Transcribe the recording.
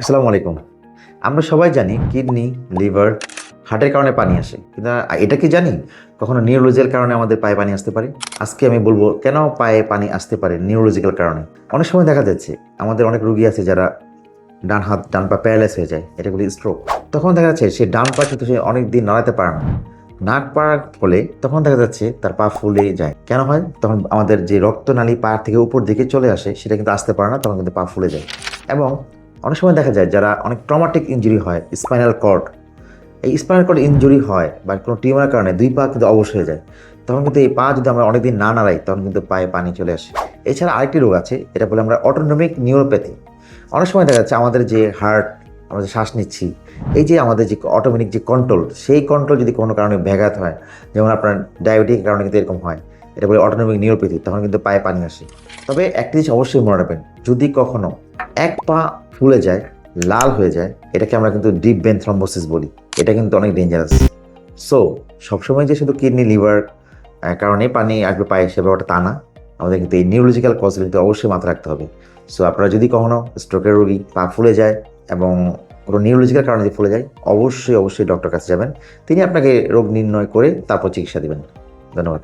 আসসালামু আলাইকুম। আমরা সবাই জানি কিডনি, লিভার, হার্টের কারণে পানি আসে। কিন্তু এটা কি জানি? কখনো নিউরোলজিক্যাল কারণে আমাদের পায়ে পানি আসতে পারে? আজকে আমি বলব কেন পায়ে পানি আসতে পারে নিউরোলজিক্যাল কারণে? অনেক সময় দেখা যাচ্ছে আমাদের অনেক রুগী আছে যারা ডান হাত, ডান পা প্যারালাইজ হয়ে যায় এটা বলি স্ট্রোক। তখন দেখা যাচ্ছে সে ডান পা কিন্তু সে অনেক দিন নড়াতে পারে না। নাক পাড়ার ফলে তখন দেখা যাচ্ছে তার পা ফুলে যায়। কেন হয়? তখন আমাদের যে রক্তনালী পা থেকে উপর দিকে চলে আসে, সেটা কিন্তু আসতে পারে না, তখন কিন্তু পা ফুলে যায়। এবং অনেক সময় দেখা যায় যারা অনেক ট্রমাটিক ইঞ্জুরি হয় স্পাইনাল কর্ড এই স্পাইনাল কর্ড ইঞ্জুরি হয় বা কোনো টিউমারের কারণে দুই পা কিন্তু অবশ হয়ে যায়, তখন কিন্তু এই পা যদি আমরা অনেকদিন না নাড়াই, তখন কিন্তু পায়ে পানি চলে আসে। এছাড়া আরেকটি রোগ আছে, এটা বলে আমরা অটোনমিক নিউরোপ্যাথি অনেক সময় দেখা যাচ্ছে আমাদের যে হার্ট আমরা যে শ্বাস নিচ্ছি, এই যে আমাদের যে অটোমেটিক যে কন্ট্রোল সেই কন্ট্রোল যদি কোনো কারণে ব্যাঘাত হয়, যেমন আপনার ডায়াবেটিক কারণে কিন্তু এরকম হয় এটা বলে অটোনমিক নিউরোপ্যাথি তখন কিন্তু পায়ে পানি আসে। তবে একটি জিনিস অবশ্যই মনে রাখবেন, যদি কখনো এক পা ফুলে যায়, লাল হয়ে যায়, এটাকে আমরা কিন্তু ডিপ বেন থ্রম্বোসিস বলি। এটা কিন্তু অনেক ডেঞ্জারাস সো সবসময় যে শুধু কিডনি লিভার কারণে পানি আসবে পায়ে সে ব্যাপারটা তা না। আমাদের কিন্তু এই নিউরোলজিক্যাল কজ কিন্তু অবশ্যই মাথায় রাখতে হবে। সো আপনারা যদি কখনো স্ট্রোকের রোগী, পা ফুলে যায় এবং কোনো নিউরোলজিক্যাল কারণে যদি ফুলে যায়, অবশ্যই অবশ্যই ডক্টর কাছে যাবেন। তিনি আপনাকে রোগ নির্ণয় করে তারপর চিকিৎসা দেবেন। ধন্যবাদ।